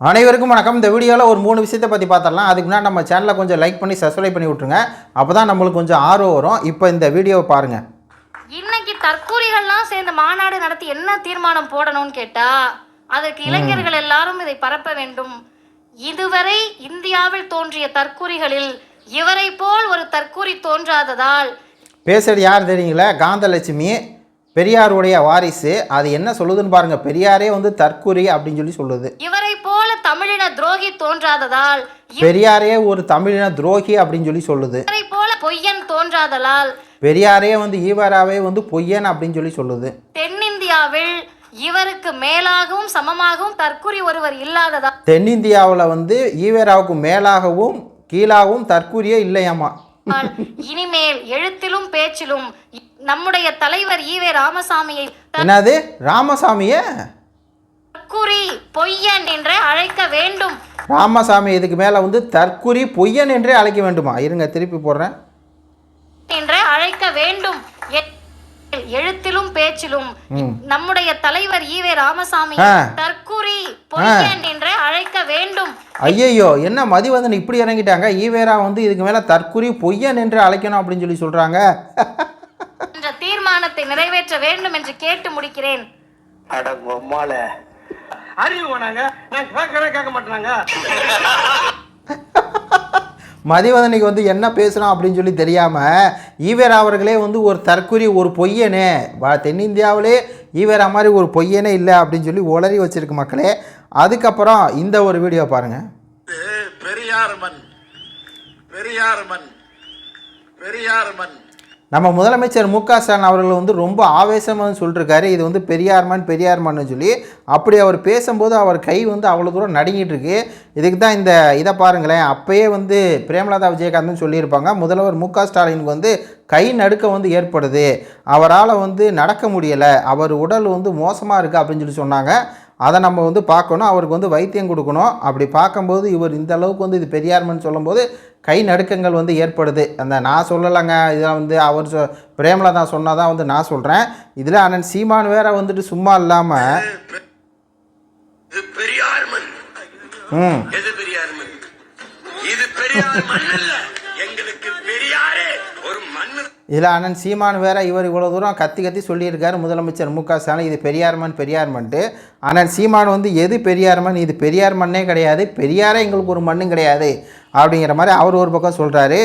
அனைவருக்கும் வணக்கம். இந்த வீடியோவில் ஒரு மூணு விஷயத்தை பற்றி பார்த்துடலாம் அதுக்கு முன்னாடி நம்ம சேனலை கொஞ்சம் லைக் பண்ணி சப்ஸ்கிரைப் பண்ணி விட்ருங்க அப்போ தான் நம்மளுக்கு கொஞ்சம் ஆர்வம் வரும். இப்போ இந்த வீடியோவை பாருங்கள் இன்னைக்கு தற்கூரிகள்லாம் சேர்ந்து மாநாடு நடத்தி என்ன தீர்மானம் போடணும்னு கேட்டா அதற்கு இளைஞர்கள் எல்லாரும் இதை பரப்ப வேண்டும். இதுவரை இந்தியாவில் தோன்றிய தற்கூரிகளில் இவரை போல் ஒரு தற்கூரி தோன்றாததால். பேசுறது யார் தெரியுங்களா? காந்தலட்சுமி. பெரியாருடைய வாரிசு அது என்ன சொல்லுதுன்னு பாருங்கள் பெரியாரே வந்து தற்கூரி அப்படின்னு சொல்லி சொல்லுது. இவரை போல தமிழின துரோகி தோன்றாததால் பெரியாரே ஒரு தமிழின துரோகி அப்படின்னு சொல்லி சொல்லுது. இவரை போல பொய்யன் தோன்றாதலால் பெரியாரே வந்து ஈவராவே வந்து பொய்யன் அப்படின்னு சொல்லி சொல்லுது. தென்னிந்தியாவில் இவருக்கு மேலாகவும் சமமாகவும் தற்கூரி ஒருவர் இல்லாததால் தென்னிந்தியாவில் வந்து ஈவேராவுக்கு மேலாகவும் கீழாகவும் தற்கூரியே இல்லையாமா? இனிமேல் எழுத்திலும் பேச்சிலும் நம்முடைய தலைவர் ஈவே ராமசாமியை என்னது? ராமசாமியே? தற்குறி பொய்யன் என்று அழைக்க வேண்டும். ராமசாமி இதுக்கு மேலே வந்து தற்குறி பொய்யன் என்றே அழைக்க வேண்டுமா? இருங்க திருப்பி போடுறேன். என்று அழைக்க வேண்டும். எழுத்திலும் பேச்சிலும். நம்முடைய தலைவர் ஈவே ராமசாமி. தற்குறி பொய்யன் ஐயையோ என்ன மதிவதன் இப்படி இறங்கிட்டாங்க? ஈவேரா வந்து இதுக்கு மேலே தற்குறி பொய்யன் என்று அழைக்கணும் அப்படின்னு சொல்லி சொல்கிறாங்க என்ற தீர்மானத்தை நிறைவேற்ற வேண்டும் என்று கேட்டு முடிக்கிறேன். அட அறிவு வேணாங்க. நான் கேட்கவே கேட்க மாட்டேனாங்க. மதிவதனைக்கு வந்து என்ன பேசுகிறோம் அப்படின்னு சொல்லி தெரியாமல் ஈவேரா அவர்களே வந்து ஒரு தற்குறி ஒரு பொய்யனே. தென்னிந்தியாவிலே ஈவேரா மாதிரி ஒரு பொய்யனே இல்லை அப்படின்னு சொல்லி உளறி வச்சிருக்கு மக்களே. அதுக்கப்புறம் இந்த ஒரு வீடியோ பாருங்கள் பெரியார் மண் பெரியார் மண் பெரியார் மண். நம்ம முதலமைச்சர் மு க ஸ்டாலின் அவர்கள் வந்து ரொம்ப ஆவேசமாக சொல்லிட்டுருக்காரு இது வந்து பெரியார்மான் பெரியார்மான்னு சொல்லி அப்படி அவர் பேசும்போது அவர் கை வந்து அவ்வளோ தூரம் நடுங்கிட்டு இருக்கு. இதுக்கு தான் இந்த இதை பாருங்களேன். அப்போயே வந்து பிரேமலதா விஜயகாந்த்னு சொல்லியிருப்பாங்க. முதல்வர் மு க ஸ்டாலினுக்கு வந்து கை நடுக்க வந்து ஏற்படுது. அவரால் வந்து நடக்க முடியலை. அவர் உடல் வந்து மோசமாக இருக்குது அப்படின்னு சொல்லி சொன்னாங்க. அதை நம்ம வந்து பார்க்கணும் அவருக்கு வந்து வைத்தியம் கொடுக்கணும். அப்படி பார்க்கும்போது இவர் இந்த அளவுக்கு வந்து இது பெரியார்மன் சொல்லும்போது கை நடுக்கங்கள் வந்து ஏற்படுது. அந்த நான் சொல்லலைங்க இதை வந்து அவர் சொ பிரேமலதா சொன்னதான் வந்து நான் சொல்கிறேன் இதில் அண்ணன் சீமான் வேற வந்துட்டு சும்மா இல்லாமல் ம். இது பெரியார் மண் அல்ல. இதில் அண்ணன் சீமான் வேற இவர் இவ்வளோ தூரம் கத்தி கத்தி சொல்லியிருக்காரு. முதலமைச்சர் மு க ஸ்டாலின் இது பெரியார்மன் பெரியார்மன்ட்டு. அண்ணன் சீமான் வந்து எது பெரியார்மன்? இது பெரியார் மண்ணே கிடையாது. பெரியாரே எங்களுக்கு ஒரு மண்ணும் கிடையாது. அப்படிங்கிற மாதிரி அவர் ஒரு பக்கம் சொல்கிறாரு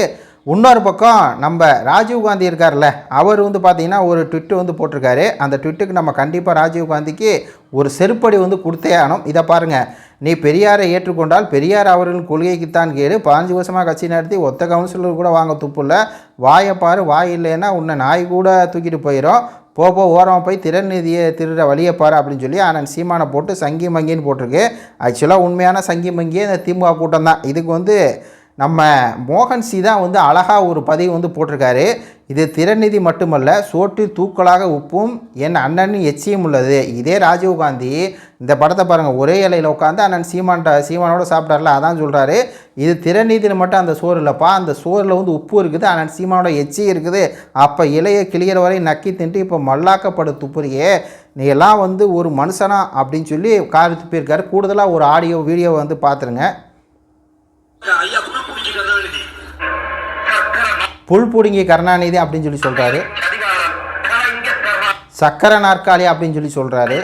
இன்னொரு பக்கம் நம்ம ராஜீவ் காந்தி இருக்கார்ல அவர் வந்து பார்த்தீங்கன்னா ஒரு ட்விட்டு வந்து போட்டிருக்காரு. அந்த ட்விட்டுக்கு நம்ம கண்டிப்பாக ராஜீவ் காந்திக்கு ஒரு செருப்படி வந்து கொடுத்தே ஆனோம் இதை பாருங்கள் நீ பெரியாரை ஏற்றுக்கொண்டால் பெரியார் அவர்களின் கொள்கைக்குத்தான் கேடு. பாஞ்சு வருஷமாக கட்சி நடத்தி ஒத்த கவுன்சிலர் கூட வாங்க துப்புல வாயப்பாரு வாய் இல்லைன்னா உன்னை நாய் கூட தூக்கிட்டு போயிடும் போ போ ஓரமாக போய் திறநிதியை திருட வழியை அப்படின்னு சொல்லி ஆனால் சீமானை போட்டு சங்கி மங்கின்னு போட்டிருக்கு. ஆக்சுவலாக உண்மையான சங்கி மங்கியே இந்த திமுக கூட்டம் தான். இதுக்கு வந்து நம்ம மோகன் சி தான் வந்து அழகாக ஒரு பதிவு வந்து போட்டிருக்காரு. இது திறநிதி மட்டுமல்ல சோற்றில் தூக்கலாக உப்பும் என் அண்ணன் எச்சியும் உள்ளது. இதே ராஜீவ் காந்தி இந்த படத்தை பாருங்கள் ஒரே இலையில் உட்காந்து அண்ணன் சீமான்ட்ட சீமானோட சாப்பிட்டார்ல அதான் சொல்கிறாரு இது திறநீதியில் மட்டும் அந்த சோறு இல்லைப்பா. அந்த சோறில் வந்து உப்பு இருக்குது அண்ணன் சீமானோட எச்சி இருக்குது. அப்போ இலையை கிளியற வரை நக்கி தின்ட்டு இப்போ மல்லாக்கப்படு துப்புறியே. நீ எல்லாம் வந்து ஒரு மனுஷனா அப்படின்னு சொல்லி கார் துப்பியிருக்காரு கூடுதலாக ஒரு ஆடியோ வீடியோ வந்து பார்த்துருங்க புல் பிடுங்கி கருணாநிதி அப்படின்னு சொல்லி சொல்கிறாரு சக்கர நாற்காலி அப்படின்னு சொல்லி சொல்கிறாரு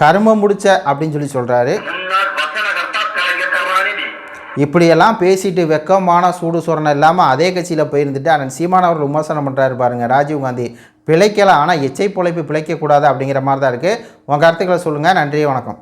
கருமம் முடிச்ச அப்படின்னு சொல்லி சொல்கிறாரு இப்படியெல்லாம் பேசிட்டு வெக்கமான சூடு சொரணம் இல்லாமல் அதே கட்சியில் போயிருந்துட்டு அண்ணன் சீமான் அவர் விமர்சனம் பண்ணுறாரு பாருங்க. ராஜீவ் காந்தி பிழைக்கலாம் ஆனால் எச்சை பிழைப்பு பிழைக்கக்கூடாது அப்படிங்கிற மாதிரி தான் இருக்குது உங்கள் கருத்துக்களை சொல்லுங்கள் நன்றி வணக்கம்.